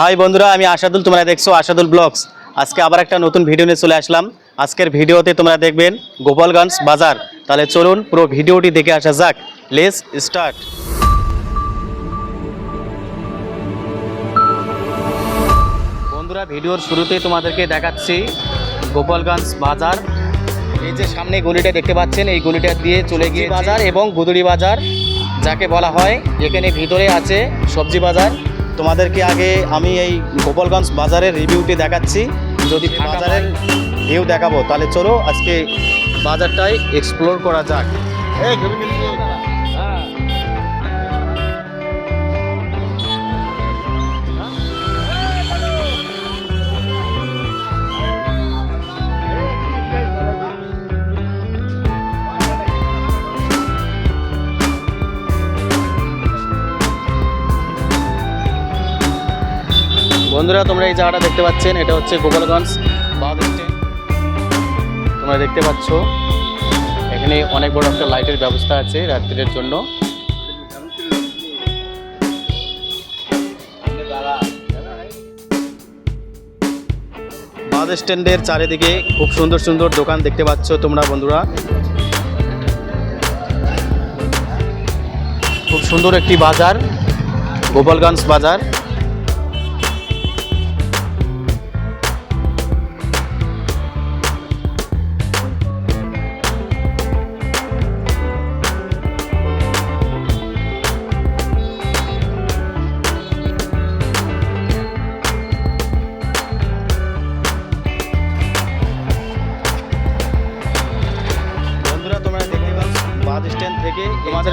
High বন্ধুরা, আমি আশাদুল, তোমরা দেখছ আশাদুল ব্লগস। আজকে আবার একটা নতুন ভিডিও নিয়ে চলে আসলাম। আজকের ভিডিওতে তোমরা দেখবেন গোপালগঞ্জ বাজার। তাহলে চলুন পুরো ভিডিওটি দেখে আসা যাক। লেস স্টার্ট বন্ধুরা, ভিডিওর শুরুতেই তোমাদেরকে দেখাচ্ছি গোপালগঞ্জ বাজার। এই যে সামনে গলিটা দেখতে পাচ্ছেন, এই গলিটা দিয়ে চলে গিয়ে বাজার এবং গুদুড়ি বাজার, যাকে বলা হয়, এখানে ভিতরে আছে সবজি বাজার। তোমাদেরকে আগে আমি এই গোপালগঞ্জ বাজারের রিভিউটি দেখাচ্ছি। যদি বাজারের ভিউ দেখাবো তাহলে চলো আজকে বাজারটাই এক্সপ্লোর করা যাক। বন্ধুরা, তোমরা এই জায়গাটা দেখতে পাচ্ছেন, এটা হচ্ছে গোপালগঞ্জ বাস স্ট্যান্ড তোমরা দেখতে পাচ্ছ, এখানে অনেক বড় একটা লাইটের ব্যবস্থা আছে রাত্রির জন্য। বাস স্ট্যান্ডের চারিদিকে খুব সুন্দর সুন্দর দোকান দেখতে পাচ্ছ তোমরা বন্ধুরা। খুব সুন্দর একটি বাজার, গোপালগঞ্জ বাজার।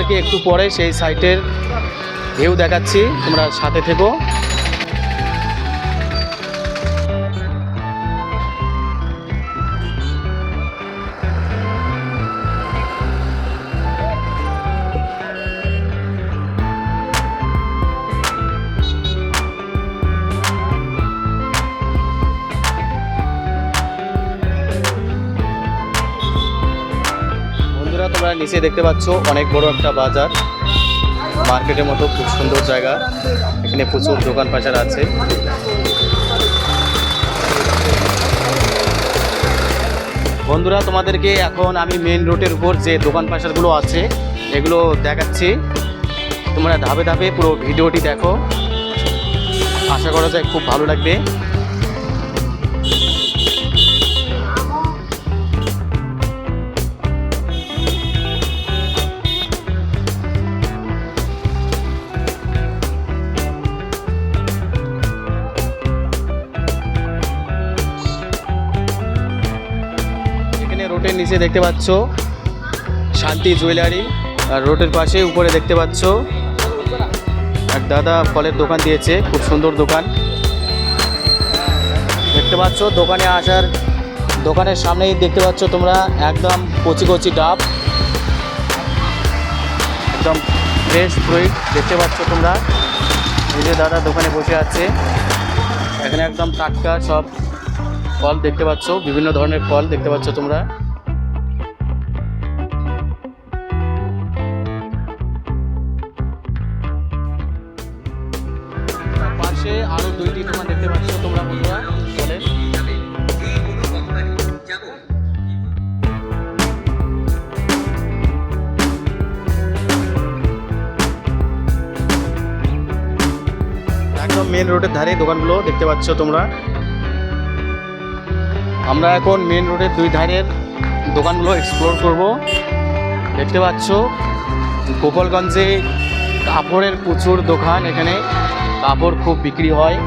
তোমাদেরকে একটু পরে সেই সাইটের ভিউ দেখাচ্ছি। তোমরা সাথে থেকো। নিচে দেখতে পাচ্ছ অনেক বড় একটা বাজার। মার্কেটের মতো খুব সুন্দর জায়গা। এখানে প্রচুর দোকান পাচার আছে। বন্ধুরা, তোমাদেরকে এখন আমি মেন রোডের উপর যে দোকান পাচারগুলো আছে, এগুলো দেখাচ্ছি। তোমরা ধাপে ধাপে পুরো ভিডিওটি দেখো। আশা করা যায় খুব ভালো লাগবে। রোডের নিচে দেখতে পাচ্ছ শান্তি জুয়েলারি। আর রোডের পাশে উপরে দেখতে পাচ্ছ এক দাদা ফলের দোকান দিয়েছে, খুব সুন্দর দোকান। দেখতে পাচ্ছ দোকানে আসার দোকানের সামনেই দেখতে পাচ্ছ তোমরা একদম কচি কচি ডাব। একদম ফ্রেশ ফ্রুইট দেখতে পাচ্ছ তোমরা। এই যে দাদা দোকানে বসে আছে। এখানে একদম টাটকা সব ফল দেখতে পাচ্ছ, বিভিন্ন ধরনের ফল দেখতে পাচ্ছ তোমরা। একদম মেন রোডের ধারে দোকানগুলো দেখতে পাচ্ছ তোমরা। আমরা এখন মেন রোডের দুই ধারের দোকানগুলো এক্সপ্লোর করব। দেখতে পাচ্ছ গোপালগঞ্জে কাপড়ের প্রচুর দোকান এখানে। কাপড় খুব বিক্রি হয়,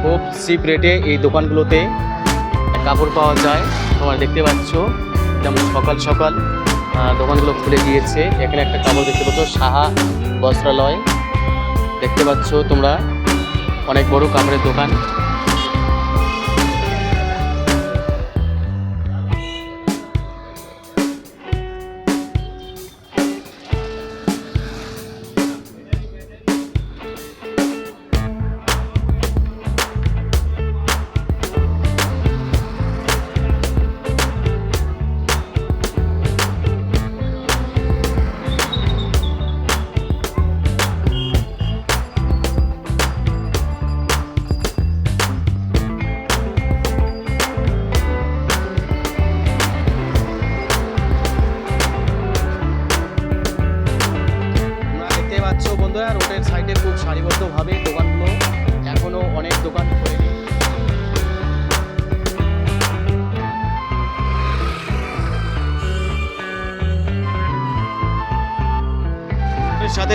খুব চিপ রেটে এই দোকানগুলোতে কাপড় পাওয়া যায়। তোমরা দেখতে পাচ্ছ, যেমন সকাল সকাল দোকানগুলো খুলে গিয়েছে এখানে একটা কাপড় দেখতে পাচ্ছ, সাহা বস্ত্রালয়। দেখতে পাচ্ছ তোমরা অনেক বড় কামড়ের দোকান।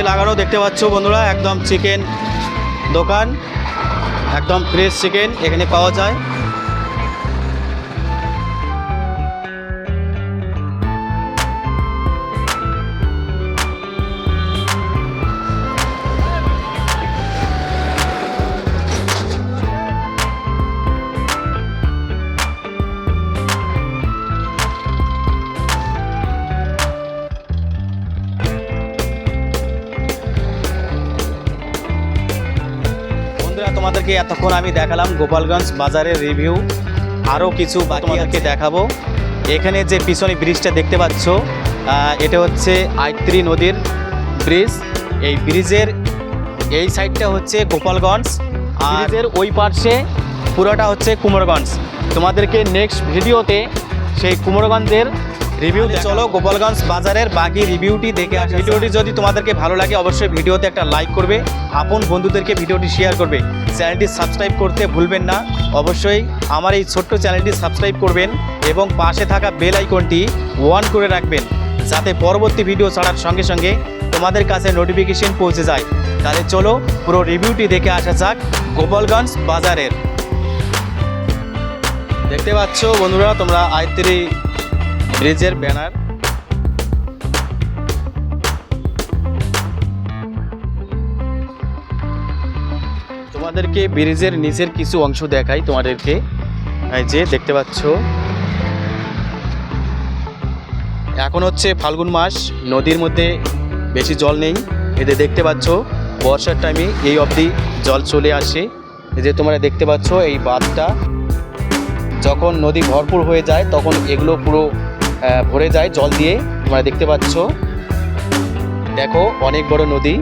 লাগানো দেখতে পাচ্ছ বন্ধুরা একদম চিকেন দোকান একদম ফ্রেশ চিকেন এখানে পাওয়া যায়। তোমাদেরকে এতক্ষণ আমি দেখালাম গোপালগঞ্জ বাজারের রিভিউ আরও কিছু তোমাদেরকে দেখাবো। এখানে যে পিছনে ব্রিজটা দেখতে পাচ্ছ এটা হচ্ছে আইত্রি নদীর ব্রিজ এই ব্রিজের এই সাইডটা হচ্ছে গোপালগঞ্জ। আর ওই পার্শ্বে পুরোটা হচ্ছে কুমারগঞ্জ। তোমাদেরকে নেক্সট ভিডিওতে সেই কুমারগঞ্জের রিভিউ চলো গোপালগঞ্জ বাজারের বাকি রিভিউটি দেখে আসি। ভিডিওটি যদি তোমাদেরকে ভালো লাগে অবশ্যই ভিডিওতে একটা লাইক করবে আপন বন্ধুদেরকে ভিডিওটি শেয়ার করবে। চ্যানেলটি সাবস্ক্রাইব করতে ভুলবেন না। অবশ্যই আমার এই ছোট্ট চ্যানেলটি সাবস্ক্রাইব করবেন এবং পাশে থাকা বেল আইকনটি অন করে রাখবেন যাতে পরবর্তী ভিডিও ছাড়ার সঙ্গে সঙ্গে তোমাদের কাছে নোটিফিকেশন পৌঁছে যায়। তাহলে চলো পুরো রিভিউটি দেখে আসা যাক গোপালগঞ্জ বাজারের। দেখতে পাচ্ছ বন্ধুরা তোমরা আয়ত্রি ব্রিজের ব্যানার। তোমাদেরকে ব্রিজের নিচের কিছু অংশ দেখাই তোমাদেরকে। যে দেখতে পাচ্ছ। এখন হচ্ছে ফাল্গুন মাস, নদীর মধ্যে বেশি জল নেই। এতে দেখতে পাচ্ছ, বর্ষার টাইমে এই অবধি জল চলে আসে। যে তোমরা দেখতে পাচ্ছ এই বাঁধটা। যখন নদী ভরপুর হয়ে যায়, তখন এগুলো পুরো ভরে যায় জল দিয়ে। তোমরা দেখতে পাচ্ছ। দেখো অনেক বড় নদী।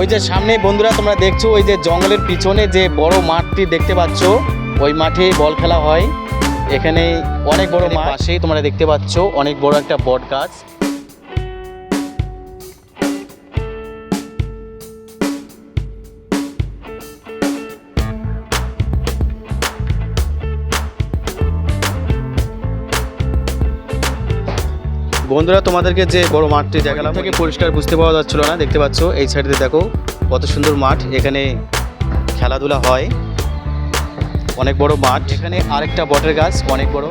ওই যে সামনে বন্ধুরা তোমরা দেখছ ওই যে জঙ্গলের পিছনে যে বড় মাঠটি দেখতে পাচ্ছ ওই মাঠে বল খেলা হয়। এখানে অনেক বড় মাঠ। পাশেই তোমরা দেখতে পাচ্ছ অনেক বড় একটা বট গাছ। বন্ধুরা তোমাদেরকে যে বড় মাঠটি দেখালাম থেকে পরিষ্কার বুঝতে পাওয়া যাচ্ছিল না দেখতে পাচ্ছ এই সাইডে দেখো কত সুন্দর মাঠ এখানে খেলাধুলা হয় অনেক বড় মাঠ। এখানে আরেকটা বটের গাছ অনেক বড়।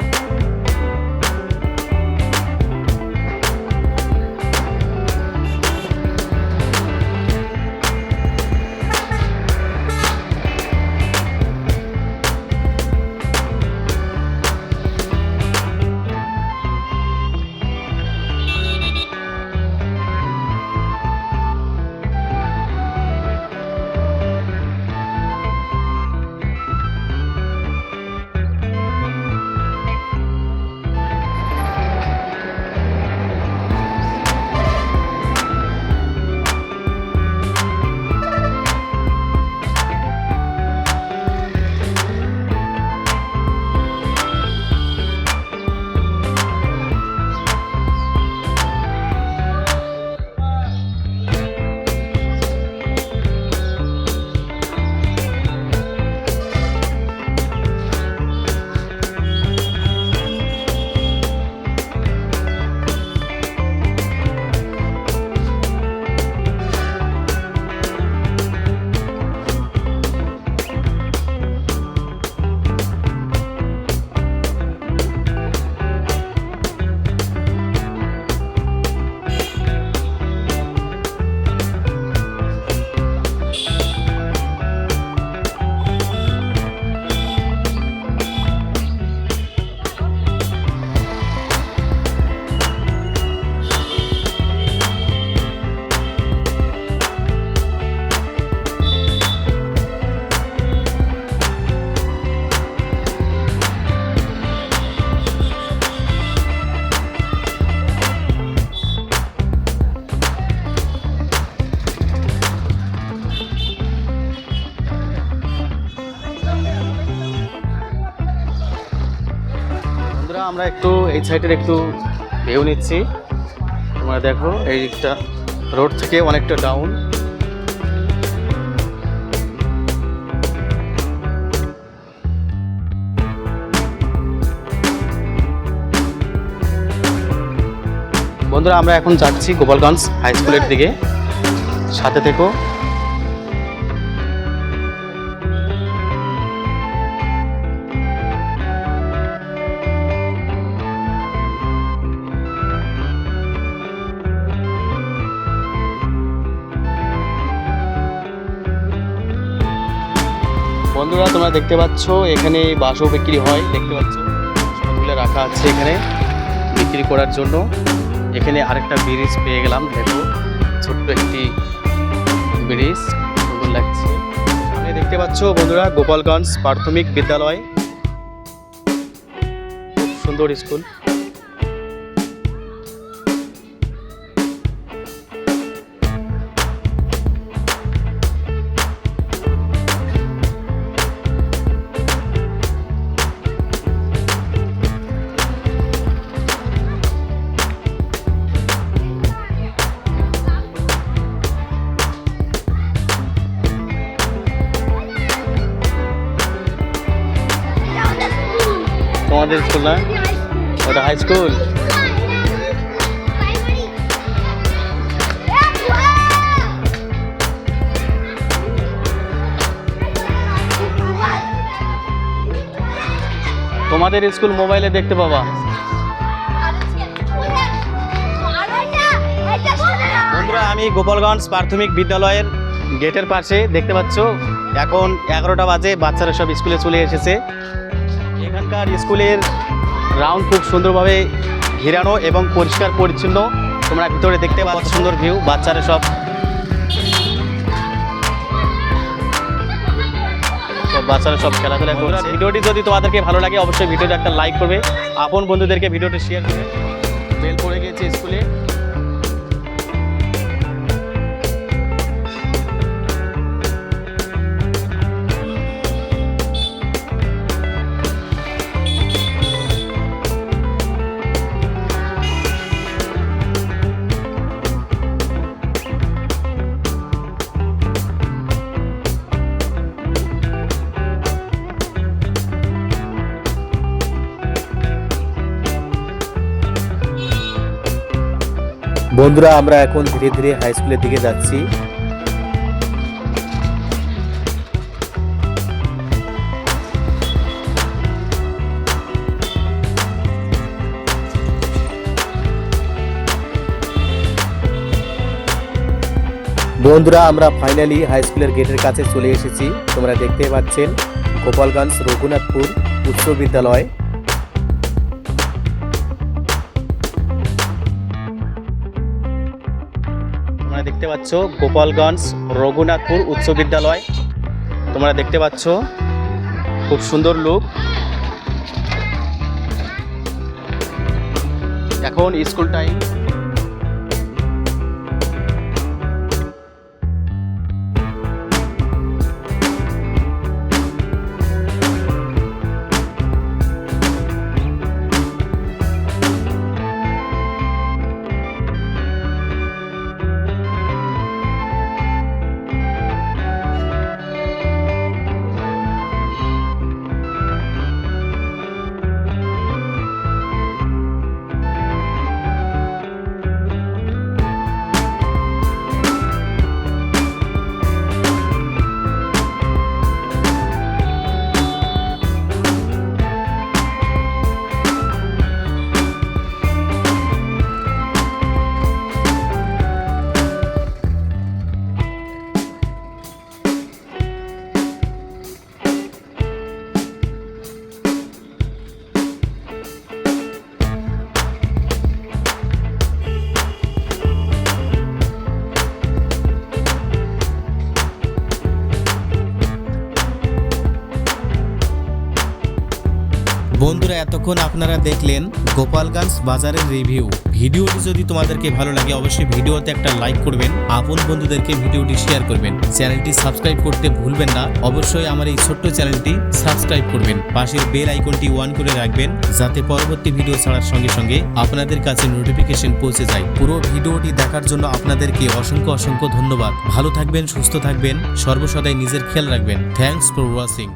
আমরা একটু এই সাইডের একটু ভিউ নিচ্ছি। তোমরা দেখো, এই দিকটা রোড থেকে অনেকটা ডাউন বন্ধুরা, আমরা এখন যাচ্ছি গোপালগঞ্জ হাই স্কুলের দিকে। সাথে থেকো। দেখতে পাচ্ছ, এখানে বাসও বিক্রি হয়, দেখতে পাচ্ছ। সবগুলো রাখা আছে এখানে বিক্রি করার জন্য। এখানে আরেকটা ব্রিজ পেয়ে গেলাম, দেখো, ছোট্ট একটি ব্রিজ, সুন্দর লাগছে। সামনে দেখতে পাচ্ছ বন্ধুরা, গোপালগঞ্জ প্রাথমিক বিদ্যালয়। খুব সুন্দর স্কুল। তোমাদের স্কুল না? ওটা হাই স্কুল তোমাদের স্কুল মোবাইলে দেখতে পাবা। বন্ধুরা, আমি গোপালগঞ্জ প্রাথমিক বিদ্যালয়ের গেটের পাশে দেখতে পাচ্ছ, এখন এগারোটা বাজে, বাচ্চারা সব স্কুলে চলে এসেছে। এখানকার স্কুলের রাউন্ড খুব সুন্দরভাবে ঘেরানো এবং পরিষ্কার পরিচ্ছন্ন। তোমরা ভিতরে দেখতে পাচ্ছ সুন্দর ভিউ বাচ্চারা সব। বাচ্চারা সব খেলাধুলা করছে। ভিডিওটি যদি তোমাদেরকে ভালো লাগে অবশ্যই ভিডিওতে একটা লাইক করবে। আপন বন্ধুদেরকে ভিডিওটি শেয়ার করবে। বেল পড়ে গেছে স্কুলে। বন্ধুরা, আমরা এখন ধীরে ধীরে হাই স্কুলের দিকে যাচ্ছি। বন্ধুরা, আমরা ফাইনালি হাই স্কুলের গেটের কাছে চলে এসেছি। তোমরা দেখতে পাচ্ছেন, গোপালগঞ্জ রঘুনাথপুর উচ্চ বিদ্যালয়। দেখতে পাচ্ছ গোপালগঞ্জ রঘুনাথপুর উচ্চ বিদ্যালয়। তোমরা দেখতে পাচ্ছ খুব সুন্দর লুক এখন স্কুল টাইম এতক্ষণ আপনারা দেখলেন গোপালগঞ্জ বাজারের রিভিউ ভিডিওটি যদি তোমাদেরকে ভালো লাগে, অবশ্যই ভিডিওতে একটা লাইক করবেন, আপন বন্ধুদেরকে ভিডিওটি শেয়ার করবেন। চ্যানেলটি সাবস্ক্রাইব করতে ভুলবেন না, অবশ্যই আমার এই ছোট্ট চ্যানেলটি সাবস্ক্রাইব করবেন। পাশের বেল আইকনটি অন করে রাখবেন, যাতে পরবর্তী ভিডিও ছাড়ার সঙ্গে সঙ্গে আপনাদের কাছে নোটিফিকেশন পৌঁছে যায়। পুরো ভিডিওটি দেখার জন্য আপনাদেরকে অসংখ্য অসংখ্য ধন্যবাদ। ভালো থাকবেন, সুস্থ থাকবেন, সর্বসদাই নিজের খেয়াল রাখবেন। Thanks for watching